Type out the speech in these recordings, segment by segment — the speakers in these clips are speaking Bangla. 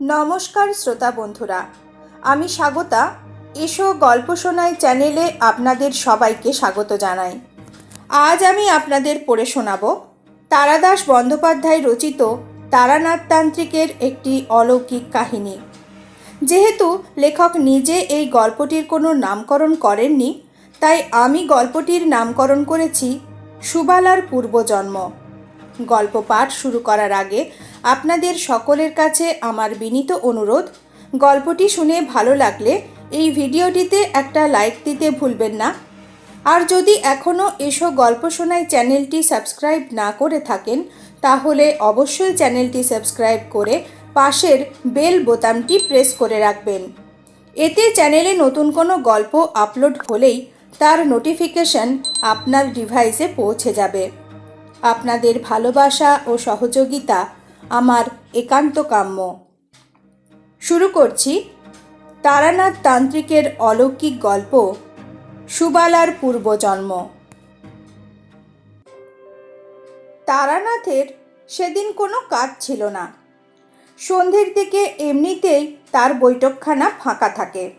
নমস্কার শ্রোতা বন্ধুরা, আমি স্বাগতা। এসো গল্প শোনায় চ্যানেলে আপনাদের সবাইকে স্বাগত জানাই। আজ আমি আপনাদের পড়ে শোনাব তারাদাস বন্দ্যোপাধ্যায় রচিত তারানাথ তান্ত্রিকের একটি অলৌকিক কাহিনী। যেহেতু লেখক নিজে এই গল্পটির কোনো নামকরণ করেননি, তাই আমি গল্পটির নামকরণ করেছি সুবালার পূর্বজন্ম। গল্প পাঠ শুরু করার আগে আপনাদের সকলের কাছে আমার বিনীত অনুরোধ। গল্পটি শুনে ভালো লাগলে এই ভিডিওটিতে একটা লাইক দিতে ভুলবেন না। আর যদি এখনও এসো গল্প শোনায় চ্যানেলটি সাবস্ক্রাইব না করে থাকেন, তাহলে অবশ্যই চ্যানেলটি সাবস্ক্রাইব করে পাশের বেল বোতামটি প্রেস করে রাখবেন। এতে চ্যানেলে নতুন কোনো গল্প আপলোড হলেই তার নোটিফিকেশন আপনার ডিভাইসে পৌঁছে যাবে। আপনাদের ভালোবাসা ও সহযোগিতা আমার একান্ত কাম্য। শুরু করছি তারানাথ তান্ত্রিকের অলৌকিক গল্প, সুবালার পূর্বজন্ম। তারানাথের সেদিন কোনো কাজ ছিল না। সন্ধ্যের দিকে এমনিতেই তার বৈঠকখানা ফাঁকা থাকে।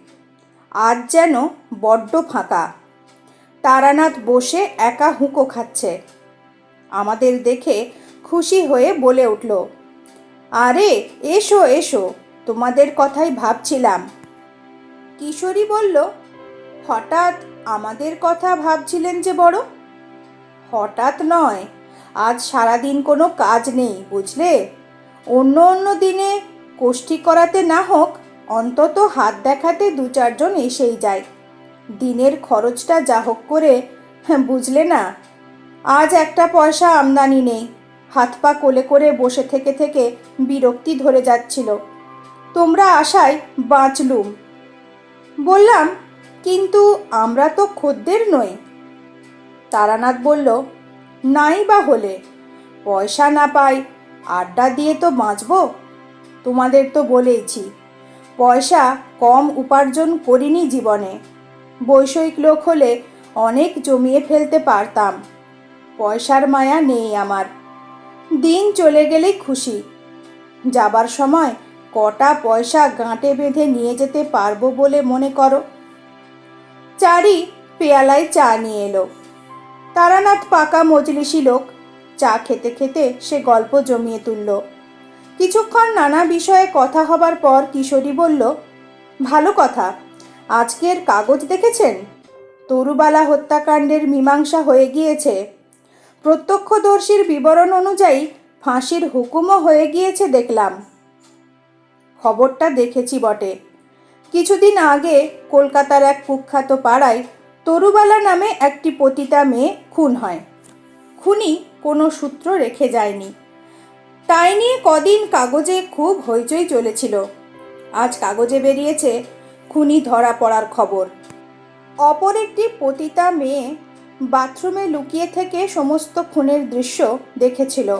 আজ যেন বড্ড ফাঁকা। তারানাথ বসে একা হুঁকো খাচ্ছে। আমাদের দেখে খুশি হয়ে বলে উঠল, আরে, এসো এসো, তোমাদের কথাই ভাবছিলাম। কিশোরী বলল, হঠাৎ আমাদের কথা ভাবছিলেন যে বড়? হঠাৎ নয়, আজ সারাদিন কোনো কাজ নেই, বুঝলে? অন্য অন্য দিনে কোষ্ঠী করাতে না হোক, অন্তত হাত দেখাতে দু চারজন এসেই যায়। দিনের খরচটা যা হোক করে, বুঝলে না? আজ একটা পয়সা আমদানি নেই হাত পা কোলে করে বসে থেকে থেকে বিরক্তি ধরে যাচ্ছিল। তোমরা আশায় বাঁচলুম। বললাম, কিন্তু আমরা তো খদ্দের নই। তারানাথ বলল, নাই বা হলে, পয়সা না পাই, আড্ডা দিয়ে তো বাঁচব? তোমাদের তো বলেইছি, পয়সা কম উপার্জন করিনি জীবনে। বৈষয়িক লোক হলে অনেক জমিয়ে ফেলতে পারতাম। পয়সার মায়া নেই আমার। দিন চলে গেলেই খুশি। যাবার সময় কটা পয়সা গাঁটে বেঁধে নিয়ে যেতে পারব বলে মনে করো। চারি পেয়ালায় চা নিয়ে এলো। তারানাথ পাকা মজলিসি লোক চা খেতে খেতে সে গল্প জমিয়ে তুলল। কিছুক্ষণ নানা বিষয়ে কথা হবার পর কিশোরী বলল, ভালো কথা, আজকের কাগজ দেখেছেন? তরুবালা হত্যাকাণ্ডের মীমাংসা হয়ে গিয়েছে। প্রত্যক্ষদর্শীর বিবরণ অনুযায়ী ফাঁসির হুকুমও হয়ে গিয়েছে দেখলাম। খবরটা দেখেছি বটে। কিছুদিন আগে কলকাতার এক কুখ্যাত পাড়ায় তরুবালা নামে একটি পতিতা মেয়ে খুন হয়। খুনি কোনো সূত্র রেখে যায়নি। তাই নিয়ে কদিন কাগজে খুব হইচই চলেছিল। আজ কাগজে বেরিয়েছে খুনি ধরা পড়ার খবর। অপর একটি পতিতা মেয়ে বাথরুমে লুকিয়ে থেকে সমস্ত খুনের দৃশ্য দেখেছিল।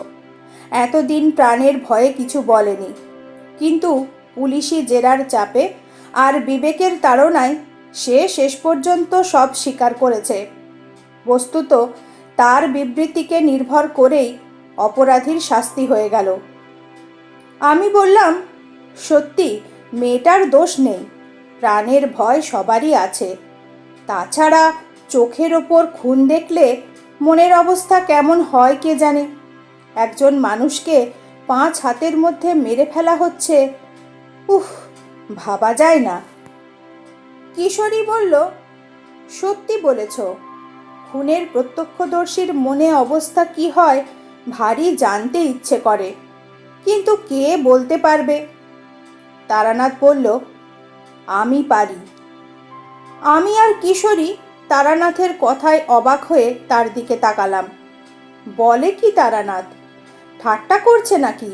এতদিন প্রাণের ভয়ে কিছু বলেনি। কিন্তু পুলিশি জেরার চাপে আর বিবেকের তাড়নায় সে শেষ পর্যন্ত সব স্বীকার করেছে। বস্তুত তার বিবৃতিকে নির্ভর করেই অপরাধীর শাস্তি হয়ে গেল। আমি বললাম, সত্যি, মেয়েটার দোষ নেই। প্রাণের ভয় সবারই আছে। তাছাড়া চোখের ওপর খুন দেখলে মনের অবস্থা কেমন হয় কে জানে? একজন মানুষকে পাঁচ হাতের মধ্যে মেরে ফেলা হচ্ছে, উফ, ভাবা যায় না। কিশোরী বলল, সত্যি বলেছ, খুনের প্রত্যক্ষদর্শীর মনে অবস্থা কি হয় ভারী জানতে ইচ্ছে করে, কিন্তু কে বলতে পারবে? তারানাথ বলল, আমি পারি। আমি আর কিশোরী তারানাথের কথায় অবাক হয়ে তার দিকে তাকালাম। বলে কি তারানাথ? ঠাট্টা করছে নাকি?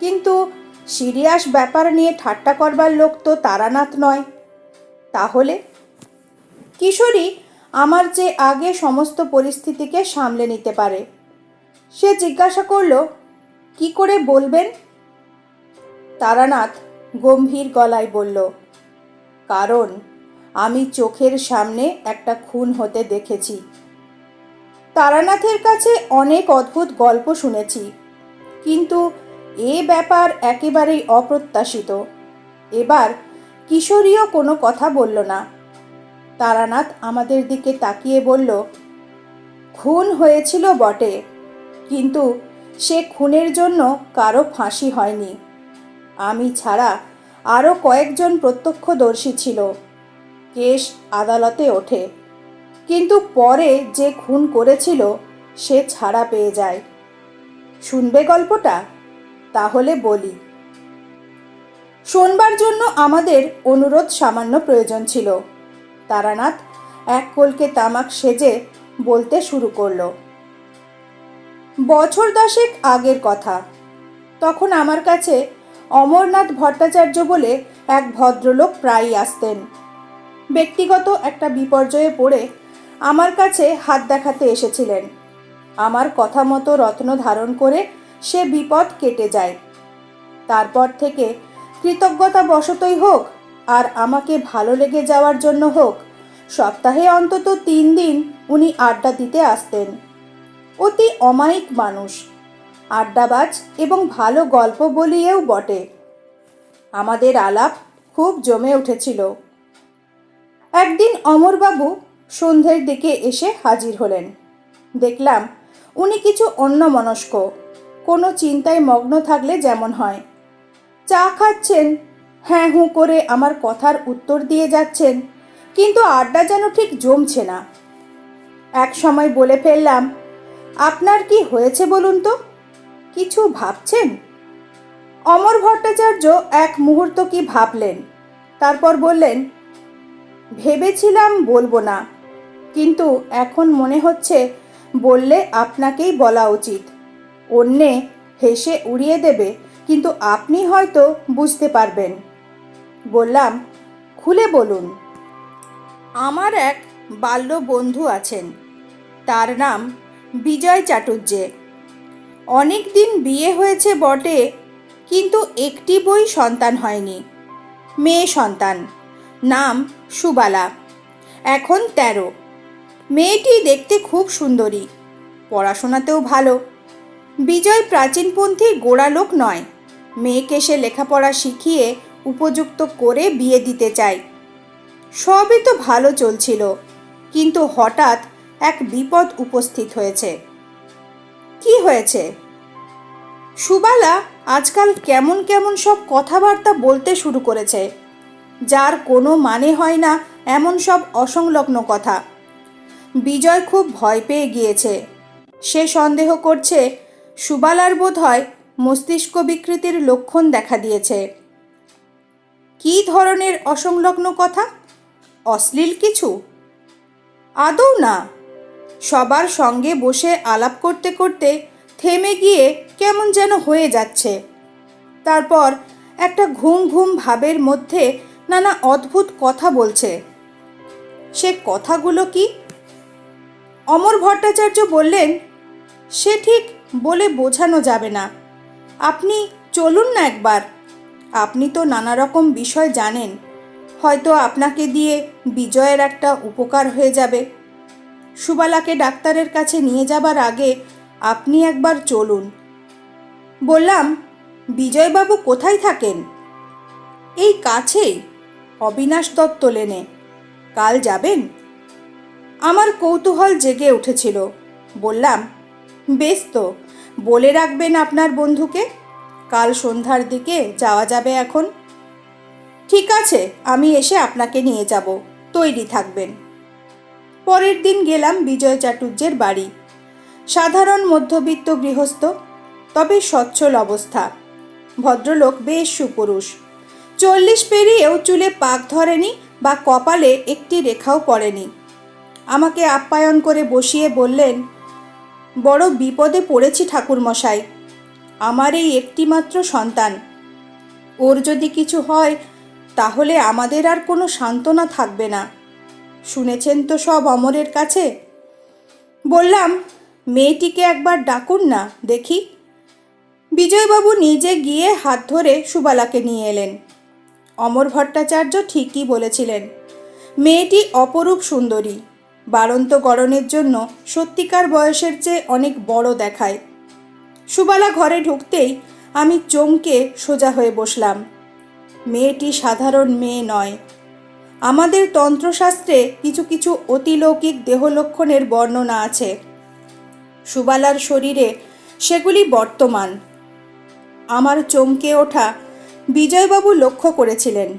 কিন্তু সিরিয়াস ব্যাপার নিয়ে ঠাট্টা করবার লোক তো তারানাথ নয়। তাহলে? কিশোরী আমার যে আগে সমস্ত পরিস্থিতিকে সামলে নিতে পারে। সে জিজ্ঞাসা করল, কি করে বলবেন? তারানাথ গম্ভীর গলায় বলল, কারণ আমি চোখের সামনে একটা খুন হতে দেখেছি। তারানাথের কাছে অনেক অদ্ভুত গল্প শুনেছি, কিন্তু এ ব্যাপার একেবারেই অপ্রত্যাশিত। এবার কিশোরীও কোনো কথা বলল না। তারানাথ আমাদের দিকে তাকিয়ে বলল, খুন হয়েছিল বটে, কিন্তু সে খুনের জন্য কারও ফাঁসি হয়নি। আমি ছাড়া আরও কয়েকজন প্রত্যক্ষদর্শী ছিল। কেস আদালতে ওঠে। কিন্তু পরে যে খুন করেছিল, সে ছাড়া পেয়ে যায়। শুনবে গল্পটা? তাহলে বলি। শোনবার জন্য আমাদের অনুরোধ সামান্য প্রয়োজন ছিল। তারানাথ এক কলকে তামাক সেজে বলতে শুরু করল, বছর দশেক আগের কথা। তখন আমার কাছে অমরনাথ ভট্টাচার্য বলে এক ভদ্রলোক প্রায়ই আসতেন। ব্যক্তিগত একটা বিপর্যয়ে পড়ে আমার কাছে হাত দেখাতে এসেছিলেন। আমার কথা মতো রত্ন ধারণ করে সে বিপদ কেটে যায়। তারপর থেকে কৃতজ্ঞতা বশতই হোক, আর আমাকে ভালো লেগে যাওয়ার জন্য হোক, সপ্তাহে অন্তত তিন দিন উনি আড্ডা দিতে আসতেন। অতি অমায়িক মানুষ। আড্ডাবাজ এবং ভালো গল্প বলিয়েও বটে। আমাদের আলাপ খুব জমে উঠেছিল। একদিন অমরবাবু সন্ধ্যের দিকে এসে হাজির হলেন। দেখলাম উনি কিছু অন্যমনস্ক, কোনো চিন্তায় মগ্ন থাকলে যেমন হয়। চা খাচ্ছেন হ্যাঁ হুঁ করে আমার কথার উত্তর দিয়ে যাচ্ছেন, কিন্তু আড্ডা যেন ঠিক জমছে না। এক সময় বলে ফেললাম, আপনার কি হয়েছে বলুন তো? কিছু ভাবছেন? অমর ভট্টাচার্য এক মুহূর্ত কি ভাবলেন, তারপর বললেন ভেবেছিলাম বলব না। কিন্তু এখন মনে হচ্ছে বললে আপনাকেই বলা উচিত। অন্যে হেসে উড়িয়ে দেবে, কিন্তু আপনি হয়তো বুঝতে পারবেন। বললাম, খুলে বলুন। আমার এক বাল্য বন্ধু আছেন। তার নাম বিজয় চাটুর্যে অনেক দিন বিয়ে হয়েছে বটে, কিন্তু একটি বই সন্তান হয়নি। মেয়ে সন্তান। নাম সুবালা। এখন তেরো। মেয়েটি দেখতে খুব সুন্দরী। পড়াশোনাতেও ভালো। বিজয় প্রাচীনপন্থী গোড়া লোক নয়। মেয়েকে সে লেখাপড়া শিখিয়ে উপযুক্ত করে বিয়ে দিতে চায়। সবই তো ভালো চলছিল, কিন্তু হঠাৎ এক বিপদ উপস্থিত হয়েছে। কি হয়েছে? সুবালা আজকাল কেমন কেমন সব কথাবার্তা বলতে শুরু করেছে। যার কোনো মানে হয় না এমন সব অসংলগ্ন কথা। বিজয় খুব ভয় পেয়ে গিয়েছে। সে সন্দেহ করছে, সুবালার বোধ হয় মস্তিষ্ক বিকৃতির লক্ষণ দেখা দিয়েছে। কী ধরনের অসংলগ্ন কথা? অশ্লীল কিছু? আদৌ না। সবার সঙ্গে বসে আলাপ করতে করতে থেমে গিয়ে কেমন যেন হয়ে যাচ্ছে। তারপর একটা ঘুম ঘুম ভাবের মধ্যে নানা অদ্ভুত কথা বলছে। সে কথাগুলো কি? অমর ভট্টাচার্য বললেন, সে ঠিক বলে বোঝানো যাবে না। আপনি চলুন না একবার। আপনি তো নানা রকম বিষয় জানেন। হয়তো আপনাকে দিয়ে বিজয়ের একটা উপকার হয়ে যাবে। সুবালাকে ডাক্তারের কাছে নিয়ে যাবার আগে আপনি একবার চলুন। বললাম, বিজয়বাবু কোথায় থাকেন? এই কাছেই। অবিনাশ দত্ত লেনে। কাল যাবেন? আমার কৌতূহল জেগে উঠেছিল। বললাম, বেশ তো, বলে রাখবেন আপনার বন্ধুকে? কাল সন্ধ্যার দিকে যাওয়া যাবে এখন? ঠিক আছে, আমি এসে আপনাকে নিয়ে যাব, তৈরি থাকবেন। পরের দিন গেলাম বিজয় চাটুর্যের বাড়ি। সাধারণ মধ্যবিত্ত গৃহস্থ, তবে সচ্ছল অবস্থা। ভদ্রলোক বেশ সুপুরুষ। চল্লিশ পেরিয়েও চুলে পাক ধরেনি বা কপালে একটি রেখাও পড়েনি। আমাকে আপ্যায়ন করে বসিয়ে বললেন, বড় বিপদে পড়েছি ঠাকুরমশাই। আমার এই একটিমাত্র সন্তান। ওর যদি কিছু হয়, তাহলে আমাদের আর কোনো সান্ত্বনা থাকবে না। শুনেছেন তো সব অমরের কাছে? বললাম, মেয়েটিকে একবার ডাকুন না, দেখি। বিজয়বাবু নিজে গিয়ে হাত ধরে সুবালাকে নিয়ে এলেন। অমর ভট্টাচার্য ঠিকই বলেছিলেন, মেয়েটি অপরূপ সুন্দরী। বাড়ন্ত গড়নের জন্য সত্যিকার বয়সের চেয়ে অনেক বড় দেখায়। সুবালা ঘরে ঢুকতেই আমি চমকে সোজা হয়ে বসলাম। মেয়েটি সাধারণ মেয়ে নয়। আমাদের তন্ত্রশাস্ত্রে কিছু কিছু অতিলৌকিক দেহলক্ষণের বর্ণনা আছে। সুবালার শরীরে সেগুলি বর্তমান। আমার চমকে ওঠা বিজয়বাবু লক্ষ্য করেছিলেন,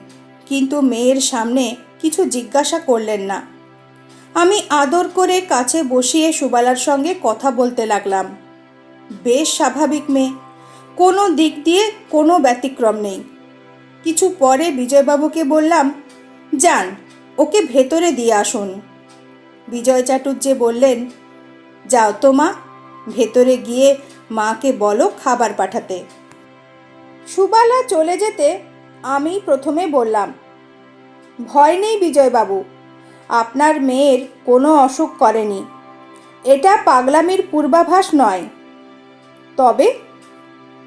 কিন্তু মেয়ের সামনে কিছু জিজ্ঞাসা করলেন না। আমি আদর করে কাছে বসিয়ে সুবালার সঙ্গে কথা বলতে লাগলাম। বেশ স্বাভাবিক মেয়ে, কোনো দিক দিয়ে কোনো ব্যতিক্রম নেই। কিছু পরে বিজয়বাবুকে বললাম, যান, ওকে ভেতরে দিয়ে আসুন। বিজয় চাটুর্যে বললেন, যাও তো মা, ভেতরে গিয়ে মাকে বলো খাবার পাঠাতে। সুবালা চলে যেতে আমি প্রথমে বললাম, ভয় নেই বিজয়বাবু, আপনার মেয়ের কোনো অসুখ করেনি। এটা পাগলামির পূর্বাভাস নয়। তবে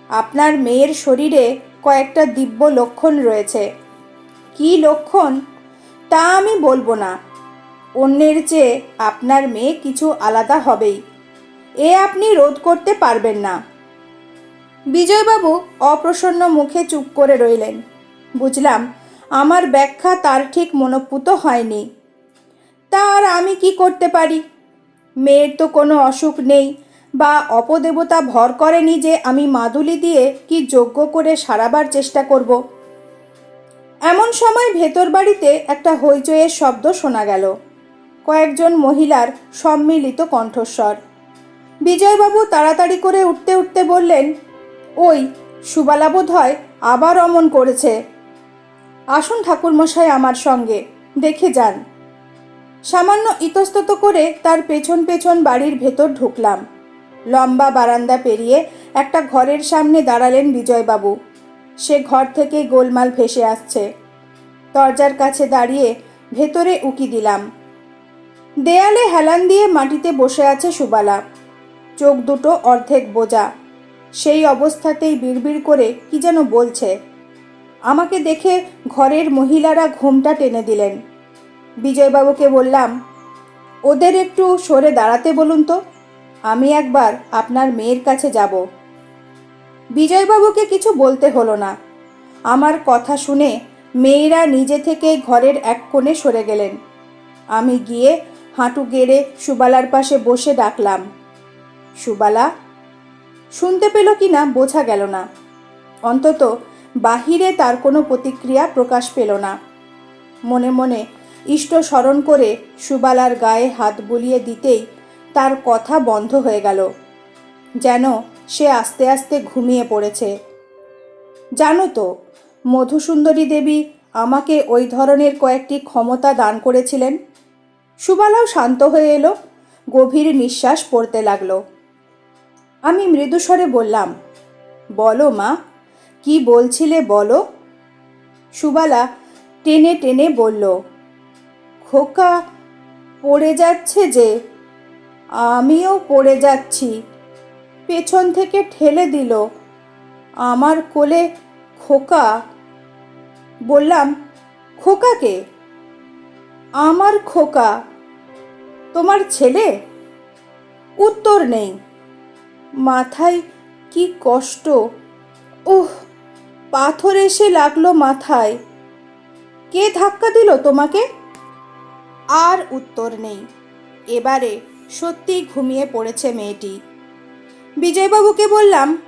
আপনার মেয়ের শরীরে কয়েকটা দিব্য লক্ষণ রয়েছে। কী লক্ষণ? তা আমি বলব না। অন্যের চেয়ে আপনার মেয়ে কিছু আলাদা হবেই। এ আপনি রোধ করতে পারবেন না। বিজয়বাবু অপ্রসন্ন মুখে চুপ করে রইলেন। বুঝলাম, আমার ব্যাখ্যা তার ঠিক মনোপুত হয়নি। তা আর আমি কি করতে পারি? মেয়ের তো কোনো অসুখ নেই, বা অপদেবতা ভর করেনি যে আমি মাদুলি দিয়ে কি যোগ্য করে সারাবার চেষ্টা করব। এমন সময় ভেতর বাড়িতে একটা হইচইয়ের শব্দ শোনা গেল। কয়েকজন মহিলার সম্মিলিত কণ্ঠস্বর। বিজয়বাবু তাড়াতাড়ি করে উঠতে উঠতে বললেন ওই সুবালা বোধ হয় আবার অমন করেছে। আসুন ঠাকুরমশাই আমার সঙ্গে, দেখে যান। সামান্য ইতস্তত করে তার পেছন পেছন বাড়ির ভেতর ঢুকলাম। লম্বা বারান্দা পেরিয়ে একটা ঘরের সামনে দাঁড়ালেন বিজয়বাবু। সে ঘর থেকে গোলমাল ভেসে আসছে। দরজার কাছে দাঁড়িয়ে ভেতরে উকি দিলাম। দেয়ালে হেলান দিয়ে মাটিতে বসে আছে সুবালা। চোখ দুটো অর্ধেক বোজা সেই অবস্থাতেই বিড়বিড় করে কি যেন বলছে। আমাকে দেখে ঘরের মহিলারা ঘুমটা টেনে দিলেন। বিজয়বাবুকে বললাম, ওদের একটু সরে দাঁড়াতে বলুন তো, আমি একবার আপনার মেয়ের কাছে যাব। বিজয়বাবুকে কিছু বলতে হলো না। আমার কথা শুনে মেয়েরা নিজে থেকে ঘরের এক কোণে সরে গেলেন। আমি গিয়ে হাঁটু গেড়ে সুবালার পাশে বসে ডাকলাম, সুবালা শুনতে পেল কি না বোঝা গেল না। অন্তত বাহিরে তার কোনো প্রতিক্রিয়া প্রকাশ পেল না। মনে মনে ইষ্ট স্মরণ করে সুবালার গায়ে হাত বুলিয়ে দিতেই তার কথা বন্ধ হয়ে গেল। যেন সে আস্তে আস্তে ঘুমিয়ে পড়েছে। জানো তো, মধুসুন্দরী দেবী আমাকে ওই ধরনের কয়েকটি ক্ষমতা দান করেছিলেন। সুবালাও শান্ত হয়ে এলো, গভীর নিঃশ্বাস পড়তে লাগল। আমি মৃদুস্বরে বললাম, বলো মা, কি বলছিলে বলো? সুবালা টেনে টেনে বলল, খোকা পড়ে যাচ্ছে যে, আমিও পড়ে যাচ্ছি। পেছন থেকে ঠেলে দিল, আমার কোলে খোকা। বললাম খোকাকে আমার খোকা। তোমার ছেলে? উত্তর নেই। মাথায় কি কষ্ট। ওহ পাথর এসে লাগল মাথায়। কে ধাক্কা দিল তোমাকে? আর উত্তর নেই। এবারে সত্যি ঘুমিয়ে পড়েছে মেয়েটি। বিজয়বাবুকে বললাম,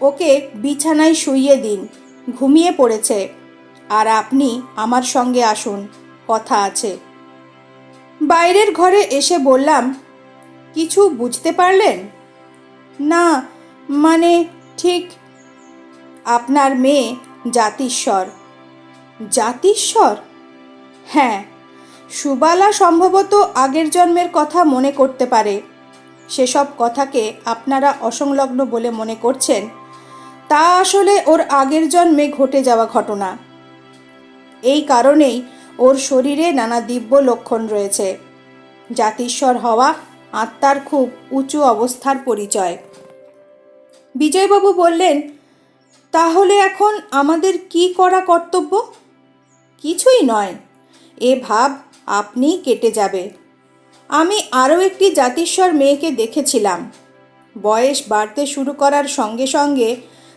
ওকে বিছানায় শুইয়ে দিন, ঘুমিয়ে পড়েছে। আর আপনি আমার সঙ্গে আসুন, কথা আছে। বাইরের ঘরে এসে বললাম, কিছু বুঝতে পারলেন? না মানে ঠিক আপনার মেয়ে জাতিস্বর। জাতিস্বর? হ্যাঁ সুবালা সম্ভবত আগের জন্মের কথা মনে করতে পারে। সেসব কথাকে আপনারা অসংলগ্ন বলে মনে করছেন, তা আসলে ওর আগের জন্মে ঘটে যাওয়া ঘটনা। এই কারণেই ওর শরীরে নানা দিব্য লক্ষণ রয়েছে। জাতিস্বর হওয়া আত্মার খুব উঁচু অবস্থার পরিচয়। বিজয়বাবু বললেন, তাহলে এখন আমাদের কি করা কর্তব্য? কিছুই নয়। এ ভাব আপনিই কেটে যাবে। আমি আরও একটি জাতিস্বর মেয়েকে দেখেছিলাম। বয়স বাড়তে শুরু করার সঙ্গে সঙ্গে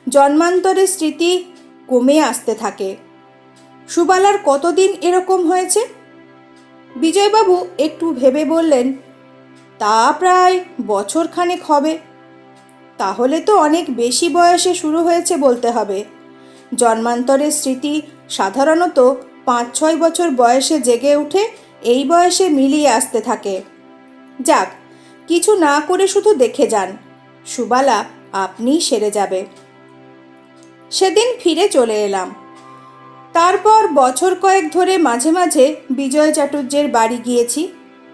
জন্মান্তরের স্মৃতি কমে আসতে থাকে। সুবালার কতদিন এরকম হয়েছে? বিজয়বাবু একটু ভেবে বললেন, তা প্রায় বছরখানেক হবে। তাহলে তো অনেক বেশি বয়সে শুরু হয়েছে বলতে হবে। জন্মান্তরের স্মৃতি সাধারণত পাঁচ ছয় বছর বয়সে জেগে উঠে এই বয়সে মিলিয়ে আসতে থাকে। যাক, কিছু না করে শুধু দেখে যান। সুবালা আপনিই সেরে যাবে। সেদিন ফিরে চলে এলাম। তারপর বছর কয়েক ধরে মাঝে মাঝে বিজয় চাটুর্যের বাড়ি গিয়েছি।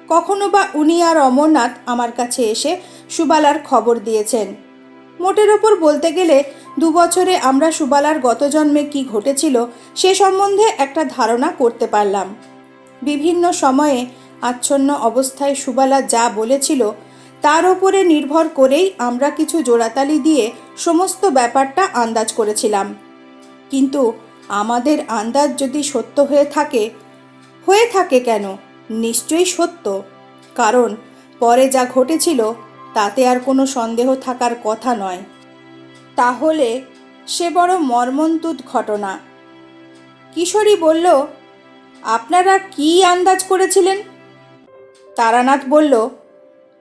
কখনো বা উনি আর অমরনাথ আমার কাছে এসে সুবালার খবর দিয়েছেন। মোটের ওপর বলতে গেলে দু বছরে আমরা সুবালার গত জন্মে কী ঘটেছিল সে সম্বন্ধে একটা ধারণা করতে পারলাম। বিভিন্ন সময়ে আচ্ছন্ন অবস্থায় সুবালা যা বলেছিল তার ওপরে নির্ভর করেই আমরা কিছু জোড়াতালি দিয়ে সমস্ত ব্যাপারটা আন্দাজ করেছিলাম। কিন্তু আমাদের আন্দাজ যদি সত্য হয়ে থাকে হয়ে থাকে কেন? নিশ্চয়ই সত্য। কারণ পরে যা ঘটেছিল তাতে আর কোনো সন্দেহ থাকার কথা নয়। তাহলে সে বড় মর্মন্তুদ ঘটনা। কিশোরী বলল, আপনারা কি আন্দাজ করেছিলেন? তারানাথ বলল,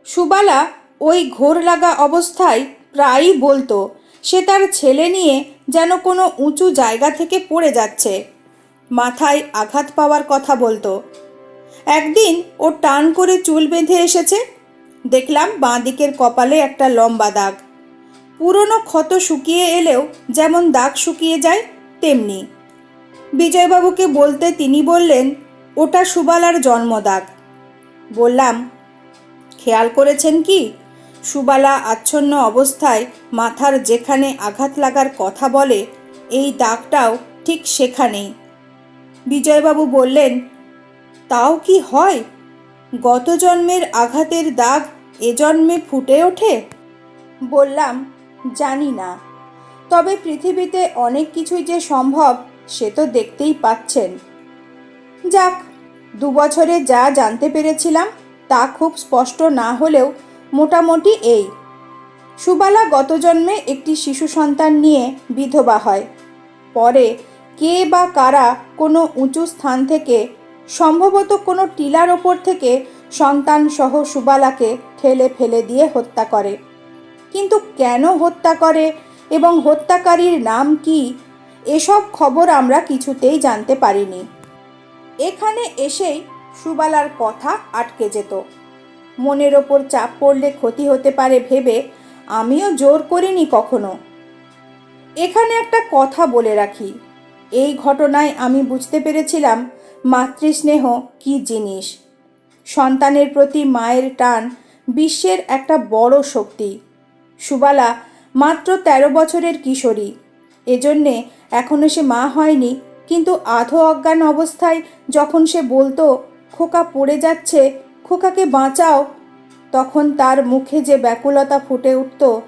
সুবালা ওই ঘোর লাগা অবস্থায় প্রায়ই বলতো, সে তার ছেলে নিয়ে যেন কোনো উঁচু জায়গা থেকে পড়ে যাচ্ছে। মাথায় আঘাত পাওয়ার কথা বলতো। একদিন ও টান করে চুল বেঁধে এসেছে দেখলাম বাঁ দিকের কপালে একটা লম্বা দাগ। পুরনো ক্ষত শুকিয়ে এলেও যেমন দাগ শুকিয়ে যায়, তেমনি। বিজয়বাবুকে বলতে তিনি বললেন, ওটা সুবালার জন্মদাগ। বললাম, খেয়াল করেছেন কি? সুবালা আচ্ছন্ন অবস্থায় মাথার যেখানে আঘাত লাগার কথা বলে, এই দাগটাও ঠিক সেখানেই। বিজয়বাবু বললেন, তাও কি হয়? গত জন্মের আঘাতের দাগ এ জন্মে ফুটে ওঠে? বললাম, জানি না। তবে পৃথিবীতে অনেক কিছুই যে সম্ভব, সে তো দেখতেই পাচ্ছেন। যাক, দু বছরে যা জানতে পেরেছিলাম, তা খুব স্পষ্ট না হলেও মোটামুটি এই। সুবালা গত জন্মে একটি শিশু সন্তান নিয়ে বিধবা হয়। পরে কে বা কারা কোনো উঁচু স্থান থেকে সম্ভবত কোনো টিলার ওপর থেকে সন্তান সহ সুবালাকে ঠেলে ফেলে দিয়ে হত্যা করে। কিন্তু কেন হত্যা করে এবং হত্যাকারীর নাম কি, এসব খবর আমরা কিছুতেই জানতে পারিনি। এখানে এসেই সুবালার কথা আটকে যেত। মনের ওপর চাপ পড়লে ক্ষতি হতে পারে ভেবে আমিও জোর করিনি কখনো। এখানে একটা কথা বলে রাখি। এই ঘটনায় আমি বুঝতে পেরেছিলাম মাতৃস্নেহ কি জিনিস? সন্তানের প্রতি মায়ের টান বিশ্বের একটা বড় শক্তি। সুবালা, মাত্র ১৩ বছরের কিশোরী। এজন্যে এখনও সে মা হয়নি, কিন্তু আধো অজ্ঞান অবস্থায় যখন সে বলতো, খোকা পড়ে যাচ্ছে, খোকাকে বাঁচাও, তখন তার মুখে যে ব্যাকুলতা ফুটে উঠত,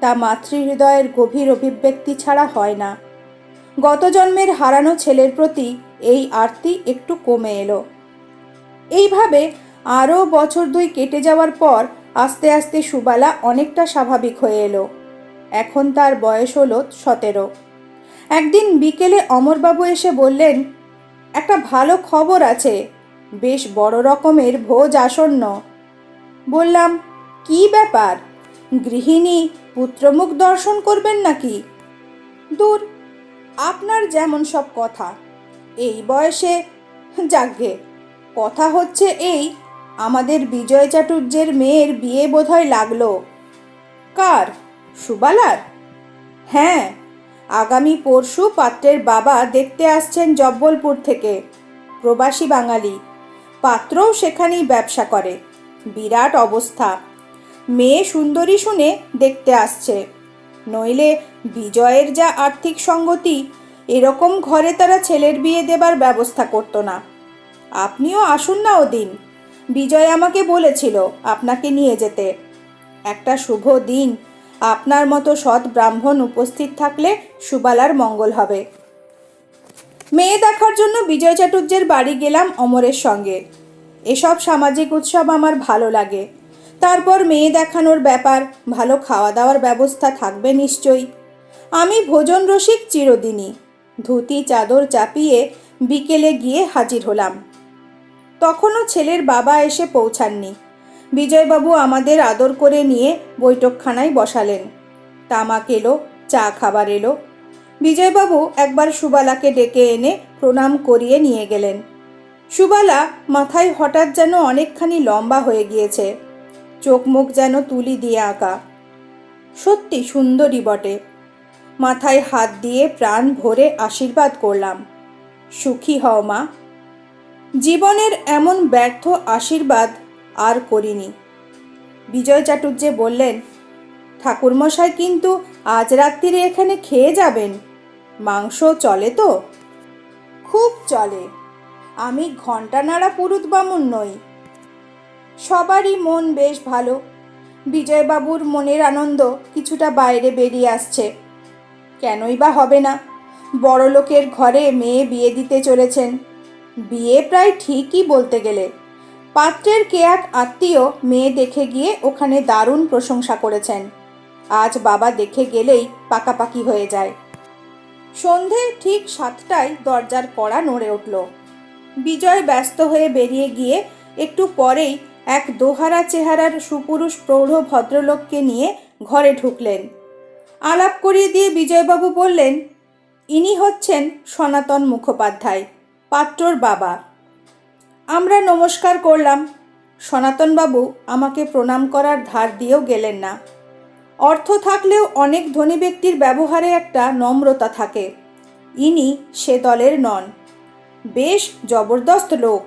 তা মাতৃহৃদয়ের গভীর অভিব্যক্তি ছাড়া হয় না। গত জন্মের হারানো ছেলের প্রতি এই আরতি একটু কমে এলো। এইভাবে আরও বছর দুই কেটে যাওয়ার পর আস্তে আস্তে সুবালা অনেকটা স্বাভাবিক হয়ে এলো। এখন তার বয়স হলো সতেরো। একদিন বিকেলে অমরবাবু এসে বললেন, একটা ভালো খবর আছে, বেশ বড় রকমের ভোজ আসন্ন। বললাম, কি ব্যাপার? গৃহিণী পুত্রমুখ দর্শন করবেন নাকি? দূর আপনার যেমন সব কথা। এই বয়সে যাগ্গে কথা হচ্ছে এই, আমাদের বিজয় চাটুর্যের মেয়ের বিয়ে বোধহয় লাগল। কার? সুবালার? হ্যাঁ আগামী পরশু পাত্রের বাবা দেখতে আসছেন জব্বলপুর থেকে, প্রবাসী বাঙালি। পাত্রও সেখানেই ব্যবসা করে। বিরাট অবস্থা। মেয়ে সুন্দরী শুনে দেখতে আসছে। নইলে বিজয়ের যা আর্থিক সঙ্গতি, এরকম ঘরে তারা ছেলের বিয়ে দেবার ব্যবস্থা করতো না। আপনিও আসুন না ওদিন। বিজয় আমাকে বলেছিল আপনাকে নিয়ে যেতে। একটা শুভ দিন। আপনার মতো সৎ ব্রাহ্মণ উপস্থিত থাকলে সুবালার মঙ্গল হবে। মেয়ে দেখার জন্য বিজয় চাটুর্যের বাড়ি গেলাম অমরের সঙ্গে। এসব সামাজিক উৎসব আমার ভালো লাগে। তারপর মেয়ে দেখানোর ব্যাপার, ভালো খাওয়া দাওয়ার ব্যবস্থা থাকবে নিশ্চয়ই। আমি ভোজন রসিক চিরদিনই। ধুতি, চাদর চাপিয়ে বিকেলে গিয়ে হাজির হলাম। তখনও ছেলের বাবা এসে পৌঁছাননি। বিজয়বাবু আমাদের আদর করে নিয়ে বৈঠকখানায় বসালেন। তামাক এলো, চা খাবার এলো। বিজয়বাবু একবার সুবালাকে ডেকে এনে প্রণাম করিয়ে নিয়ে গেলেন। সুবালা মাথায় হঠাৎ যেন অনেকখানি লম্বা হয়ে গিয়েছে। চোখ মুখ যেন তুলি দিয়ে আঁকা। সত্যি সুন্দরী বটে। মাথায় হাত দিয়ে প্রাণ ভরে আশীর্বাদ করলাম। সুখী হও মা। জীবনের এমন ব্যর্থ আশীর্বাদ আর করিনি। বিজয় চাটুর্যে বললেন, ঠাকুরমশাই কিন্তু আজ রাত্রিরে এখানে খেয়ে যাবেন। মাংস চলে তো? খুব চলে। আমি ঘণ্টা নাড়া পুরুত বামুন নই। সবারই মন বেশ ভালো। বিজয়বাবুর মনের আনন্দ কিছুটা বাইরে বেরিয়ে আসছে। কেনই বা হবে না, বড়লোকের ঘরে মেয়ে বিয়ে দিতে চলেছেন। বিয়ে প্রায় ঠিকই বলতে গেলে। পাত্রের কে এক আত্মীয় মেয়ে দেখে গিয়ে ওখানে দারুণ প্রশংসা করেছেন। আজ বাবা দেখে গেলেই পাকাপাকি হয়ে যায়। সন্ধে ঠিক সাতটায় দরজার কড়া নড়ে উঠল। বিজয় ব্যস্ত হয়ে বেরিয়ে গিয়ে একটু পরেই এক দোহারা চেহারার সুপুরুষ প্রৌঢ় ভদ্রলোককে নিয়ে ঘরে ঢুকলেন। আলাপ করিয়ে দিয়ে বিজয়বাবু বললেন, ইনি হচ্ছেন সনাতন মুখোপাধ্যায়, পাত্রর বাবা। আমরা নমস্কার করলাম। সনাতনবাবু আমাকে প্রণাম করার ধার দিয়েও গেলেন না। অর্থ থাকলেও অনেক ধনী ব্যক্তির ব্যবহারে একটা নম্রতা থাকে। ইনি সে দলের নন। বেশ জবরদস্ত লোক।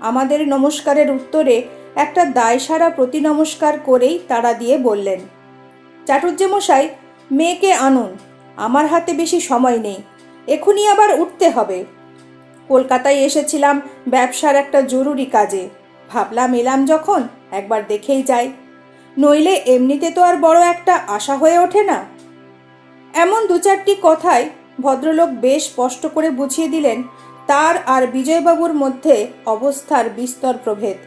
আমাদের নমস্কারের উত্তরে একটা দায়সারা প্রতি নমস্কার করেই তাড়া দিয়ে বললেন চাটুর্যে মশাই মেয়েকে আনুন, আমার হাতে বেশি সময় নেই এখনই আবার উঠতে হবে। কলকাতায় এসেছিলাম ব্যবসার একটা জরুরি কাজে, ভাবলাম এলাম যখন একবার দেখেই যাই, নইলে এমনিতে তো আর বড় একটা আশা হয়ে ওঠে না। এমন দু চারটি কথায় ভদ্রলোক বেশ স্পষ্ট করে বুঝিয়ে দিলেন, তার আর বিজয়বাবুর মধ্যে অবস্থার বিস্তর প্রভেদ।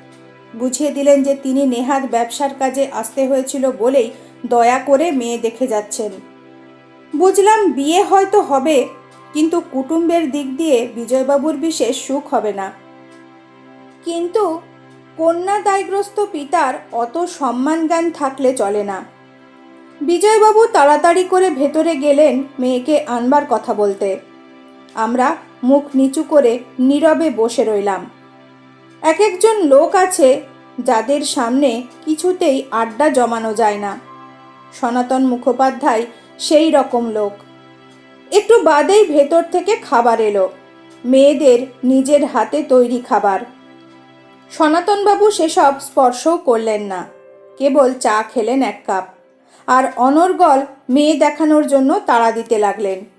বুঝিয়ে দিলেন যে তিনি নেহাত ব্যবসার কাজে আসতে হয়েছিল বলেই দয়া করে মেয়ে দেখে যাচ্ছেন। বুঝলাম বিয়ে হয়তো হবে, কিন্তু কুটুম্বের দিক দিয়ে বিজয়বাবুর বিশেষ সুখ হবে না। কিন্তু কন্যা দায়গ্রস্ত পিতার অত সম্মান জ্ঞান থাকলে চলে না। বিজয়বাবু তাড়াতাড়ি করে ভেতরে গেলেন মেয়েকে আনবার কথা বলতে। আমরা মুখ নিচু করে নীরবে বসে রইলাম। এক একজন লোক আছে যাদের সামনে কিছুতেই আড্ডা জমানো যায় না। সনাতন মুখোপাধ্যায় সেই রকম লোক। একটু বাদেই ভেতর থেকে খাবার এলো। মেয়েদের নিজের হাতে তৈরি খাবার। সনাতনবাবু সেসব স্পর্শও করলেন না। কেবল চা খেলেন এক কাপ। আর অনর্গল মেয়ে দেখানোর জন্য তাড়া দিতে লাগলেন।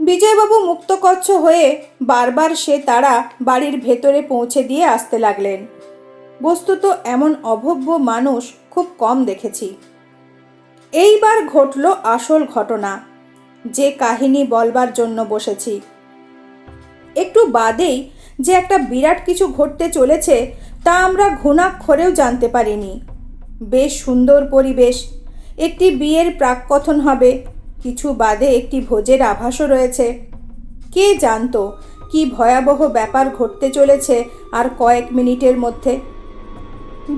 বিজয়বাবু মুক্তকচ্ছ হয়ে বারবার সে তারা বাড়ির ভেতরে পৌঁছে দিয়ে আসতে লাগলেন। বস্তুত এমন অভব্য মানুষ খুব কম দেখেছি। এইবার ঘটল আসল ঘটনা। যে কাহিনী বলবার জন্য বসেছি। একটু বাদেই যে একটা বিরাট কিছু ঘটতে চলেছে, তা আমরা ঘুণাক্ষরেও জানতে পারিনি। বেশ সুন্দর পরিবেশ। একটি বিয়ের প্রাককথন হবে। কিছু বাদে একটি ভোজের আভাসও রয়েছে। কে জানতো কি ভয়াবহ ব্যাপার ঘটতে চলেছে আর কয়েক মিনিটের মধ্যে?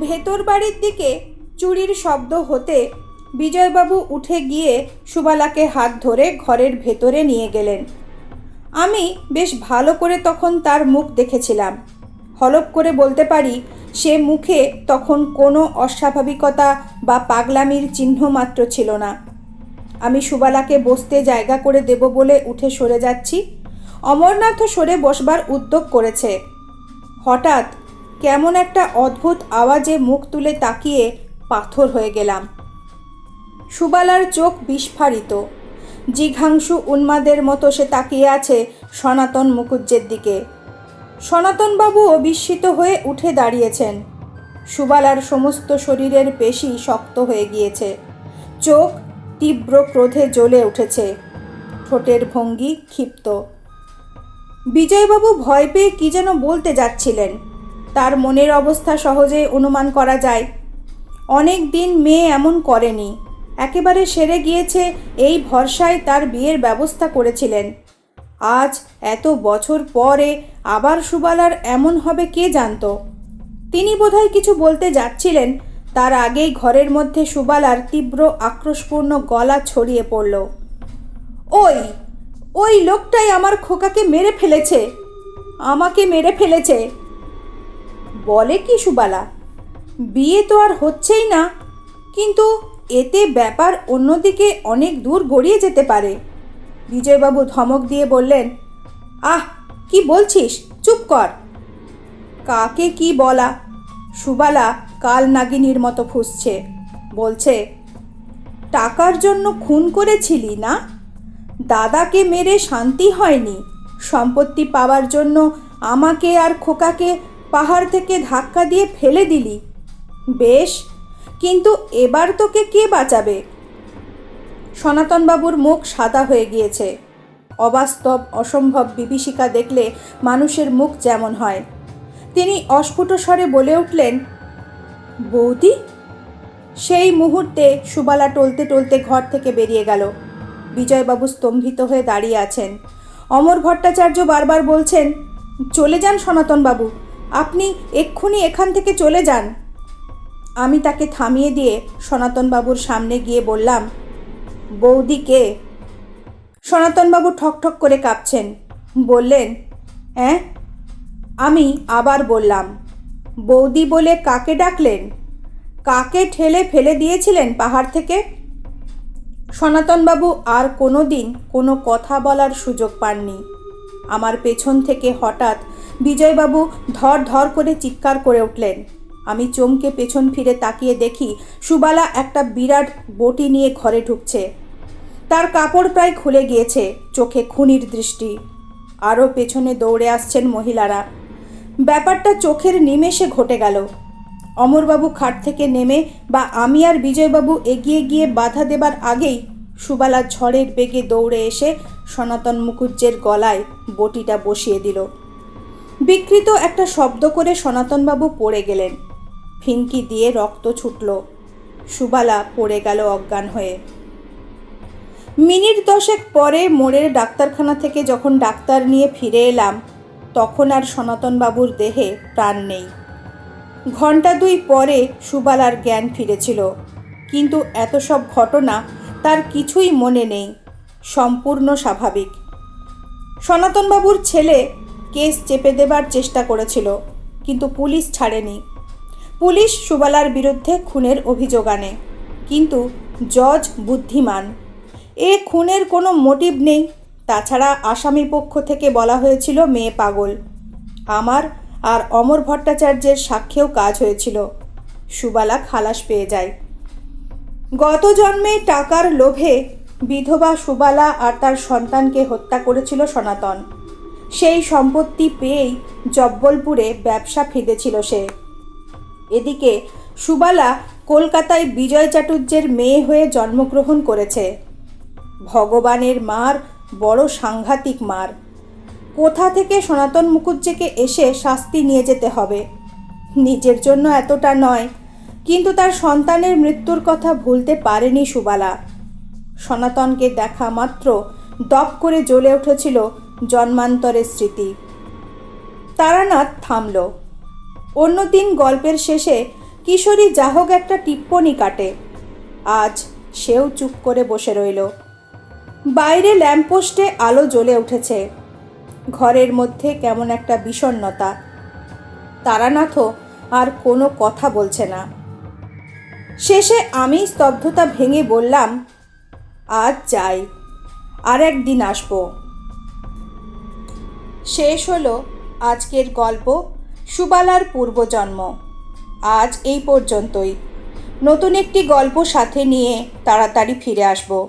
ভেতর বাড়ির দিকে চুরির শব্দ হতে বিজয়বাবু উঠে গিয়ে সুবালাকে হাত ধরে ঘরের ভেতরে নিয়ে গেলেন। আমি বেশ ভালো করে তখন তার মুখ দেখেছিলাম। হলপ করে বলতে পারি, সে মুখে তখন কোনো অস্বাভাবিকতা বা পাগলামির চিহ্ন মাত্র ছিল না। সুবালাকে বসতে জায়গা করে দেব বলে উঠে সরে যাচ্ছি। অমরনাথও সরে বসবার উদ্যোগ করেছে। হঠাৎ কেমন একটা অদ্ভুত আওয়াজে মুখ তুলে তাকিয়ে পাথর হয়ে গেলাম। সুবালার চোখ বিস্ফারিত। জিঘাংশু উন্মাদের মতো সে তাকিয়ে আছে সনাতন মুকুজ্জের দিকে। সনাতনবাবুও বিস্মিত হয়ে উঠে দাঁড়িয়েছেন। সুবালার সমস্ত শরীরের পেশি শক্ত হয়ে গিয়েছে। চোখ তীব্র ক্রোধে জ্বলে উঠেছে। ঠোঁটের ভঙ্গি ক্ষিপ্ত। বিজয়বাবু ভয় পেয়ে কি যেন বলতে যাচ্ছিলেন। তার মনের অবস্থা সহজে অনুমান করা যায়। অনেক দিন মেয়ে এমন করেনি। একেবারে সেরে গিয়েছে এই ভরসায় তার বিয়ের ব্যবস্থা করেছিলেন। আজ এত বছর পরে আবার সুবালার এমন হবে কে জানতো? তিনি বোধহয় কিছু বলতে যাচ্ছিলেন তার আগেই ঘরের মধ্যে সুবালার তীব্র আক্রোশপূর্ণ গলা ছড়িয়ে পড়ল। ওই ওই লোকটাই আমার খোকাকে মেরে ফেলেছে, আমাকে মেরে ফেলেছে। বলে কি সুবালা? বিয়ে তো আর হচ্ছেই না, কিন্তু এতে ব্যাপার অন্যদিকে অনেক দূর গড়িয়ে যেতে পারে। বিজয়বাবু ধমক দিয়ে বললেন, আহ, কি বলছিস? চুপ কর। কাকে কি বলা? সুবালা কাল নাগিনীর মতো ফুসছে। বলছে, টাকার জন্য খুন করেছিলি না? দাদাকে মেরে শান্তি হয়নি। সম্পত্তি পাওয়ার জন্য আমাকে আর খোকাকে পাহাড় থেকে ধাক্কা দিয়ে ফেলে দিলি। বেশ, কিন্তু এবার তোকে কে বাঁচাবে? সনাতনবাবুর মুখ সাদা হয়ে গিয়েছে। অবাস্তব, অসম্ভব বিভীষিকা দেখলে মানুষের মুখ যেমন হয়। তিনি অস্ফুট স্বরে বলে উঠলেন বৌদি? সেই মুহূর্তে সুবালা টলতে টলতে ঘর থেকে বেরিয়ে গেল। বিজয়বাবু স্তম্ভিত হয়ে দাঁড়িয়ে আছেন। অমর ভট্টাচার্য বারবার বলছেন, চলে যান সনাতনবাবু, আপনি এক্ষুনি এখান থেকে চলে যান। আমি তাকে থামিয়ে দিয়ে সনাতনবাবুর সামনে গিয়ে বললাম, বৌদি কে? সনাতনবাবু ঠকঠক করে কাঁপছেন। বললেন হ্যাঁ আমি আবার বললাম বৌদি বলে কাকে ডাকলেন? কাকে ঠেলে ফেলে দিয়েছিলেন পাহাড় থেকে? সনাতনবাবু আর কোনো দিন কোনো কথা বলার সুযোগ পাননি। আমার পেছন থেকে হঠাৎ বিজয়বাবু ধর ধর করে চিৎকার করে উঠলেন। আমি চমকে পেছন ফিরে তাকিয়ে দেখি সুবালা একটা বিরাট বটি নিয়ে ঘরে ঢুকছে। তার কাপড় প্রায় খুলে গিয়েছে, চোখে খুনির দৃষ্টি। আরও পেছনে দৌড়ে আসছেন মহিলারা। ব্যাপারটা চোখের নিমেষে ঘটে গেল। অমরবাবু খাট থেকে নেমে বা আমি আর বিজয়বাবু এগিয়ে গিয়ে বাধা দেবার আগেই সুবালা ঝড়ের বেগে দৌড়ে এসে সনাতন মুখুজ্জের গলায় বটিটা বসিয়ে দিল। বিকৃত একটা শব্দ করে সনাতনবাবু পড়ে গেলেন। ফিনকি দিয়ে রক্ত ছুটল। সুবালা পড়ে গেল অজ্ঞান হয়ে। মিনিট দশেক পরে মোড়ের ডাক্তারখানা থেকে যখন ডাক্তার নিয়ে ফিরে এলাম তখন আর সনাতনবাবুর দেহে প্রাণ নেই। ঘণ্টা দুই পরে সুবালার জ্ঞান ফিরেছিল। কিন্তু এত সব ঘটনা তার কিছুই মনে নেই। সম্পূর্ণ স্বাভাবিক। সনাতনবাবুর ছেলে কেস চেপে দেবার চেষ্টা করেছিল, কিন্তু পুলিশ ছাড়েনি। পুলিশ সুবালার বিরুদ্ধে খুনের অভিযোগ আনে, কিন্তু জজ বুদ্ধিমান। এ খুনের কোনো মোটিভ নেই তাছাড়া আসামি পক্ষ থেকে বলা হয়েছিল, মেয়ে পাগল। আমার আর অমর ভট্টাচার্যের সাক্ষ্যেও কাজ হয়েছিল। সুবালা খালাস পেয়ে যায়। গত জন্মে টাকার লোভে বিধবা সুবালা আর তার সন্তানকে হত্যা করেছিল সনাতন। সেই সম্পত্তি পেয়েই জব্বলপুরে ব্যবসা ফিরেছিল সে। এদিকে সুবালা কলকাতায় বিজয় চাটুর্যের মেয়ে হয়ে জন্মগ্রহণ করেছে। ভগবানের মার বড় সাংঘাতিক মার। কোথা থেকে সনাতন মুখুজ্জেকে এসে শাস্তি নিয়ে যেতে হবে? নিজের জন্য এতটা নয়, কিন্তু তার সন্তানের মৃত্যুর কথা ভুলতে পারেনি সুবালা। সনাতনকে দেখা মাত্র দপ করে জ্বলে উঠেছিল জন্মান্তরের স্মৃতি। তারানাথ থামল। অন্যদিন গল্পের শেষে কিশোরী যাহোক একটা টিপ্পনি কাটে। আজ সেও চুপ করে বসে রইল। বাইরে ল্যাম্পপোস্টে আলো জ্বলে উঠেছে। ঘরের মধ্যে কেমন একটা বিষণ্নতা তারানাথও আর কোনো কথা বলছে না। শেষে আমি স্তব্ধতা ভেঙে বললাম, আজ যাই, আর একদিন আসব। শেষ হলো আজকের গল্প, সুবালার পূর্বজন্ম। আজ এই পর্যন্তই। নতুন একটি গল্প সাথে নিয়ে তাড়াতাড়ি ফিরে আসব।